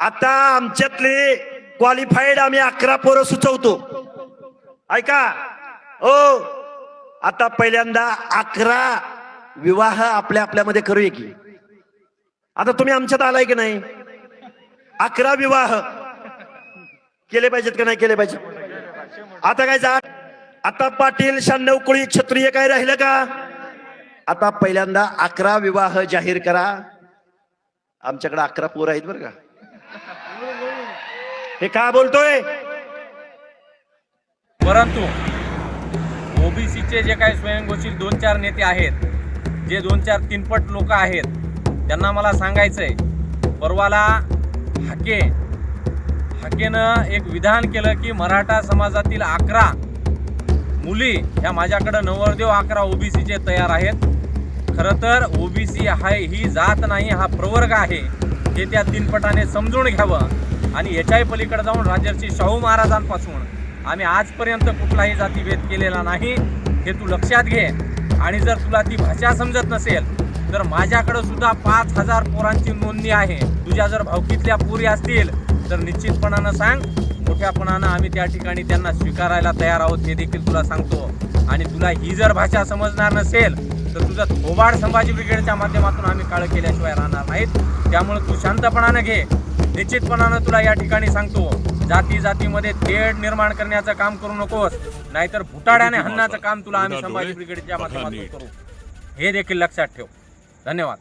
आता आमच्यातले क्वालिफाईड आम्ही अकरा पोरं सुचवतो. ऐका? ओ आता पहिल्यांदा अकरा विवाह आपल्या आपल्यामध्ये करूया की. आता तुम्ही आमच्यात आलाय की नाही? अकरा विवाह. केले पाहिजेत का नाही? केले पाहिजे आता काय जा आता पाटील शहाण्णव कोळी क्षत्रिय काय राहिलं का? आता पहिल्यांदा अकरा विवाह जाहीर करा. आमच्याकडे अकरा पोरं आहेत बरं का. हे का बोलतोय? परंतु ओबीसीचे जे काही स्वयंघोषित दोन चार नेते आहेत जे दोन चार तीनपट लोक आहेत त्यांना मला सांगायचं आहे परवाला हाके हाकेनं एक विधान केलं की मराठा समाजातील अकरा मुली ह्या माझ्याकडं नवरदेव अकरा ओबीसीचे तयार आहेत. खरं तर ओबीसी हा ही जात नाही हा प्रवर्ग आहे हे त्या तीनपटाने समजून घ्यावं. आणि याच्याही पलीकडे जाऊन राजर्षी शाहू महाराजांपासून आम्ही आजपर्यंत कुठलाही जातीभेद केलेला नाही हे तू लक्षात घे. आणि जर तुला ती भाषा समजत नसेल तर माझ्याकडं सुद्धा पाच हजार पोरांची नोंदणी आहे. तुझ्या जर भावकीतल्या पोरी असतील तर निश्चितपणानं सांग. मोठ्यापणानं आम्ही त्या ठिकाणी त्यांना स्वीकारायला तयार आहोत हे देखील तुला सांगतो. आणि तुला ही जर भाषा समजणार नसेल तर तुझं थोबाड संभाजी ब्रिगेडच्या माध्यमातून आम्ही काळ केल्याशिवाय राहणार नाहीत. त्यामुळे तू शांतपणानं घे. निश्चितपणानं तुला या ठिकाणी सांगतो जाती जातीमध्ये तेढ निर्माण करण्याचं काम करू नकोस नाहीतर फुटाड्याने हन्नाचं काम तुला आम्ही संभाजी ब्रिगेडच्या माध्यमातून करू. हे देखील लक्षात ठेव. धन्यवाद.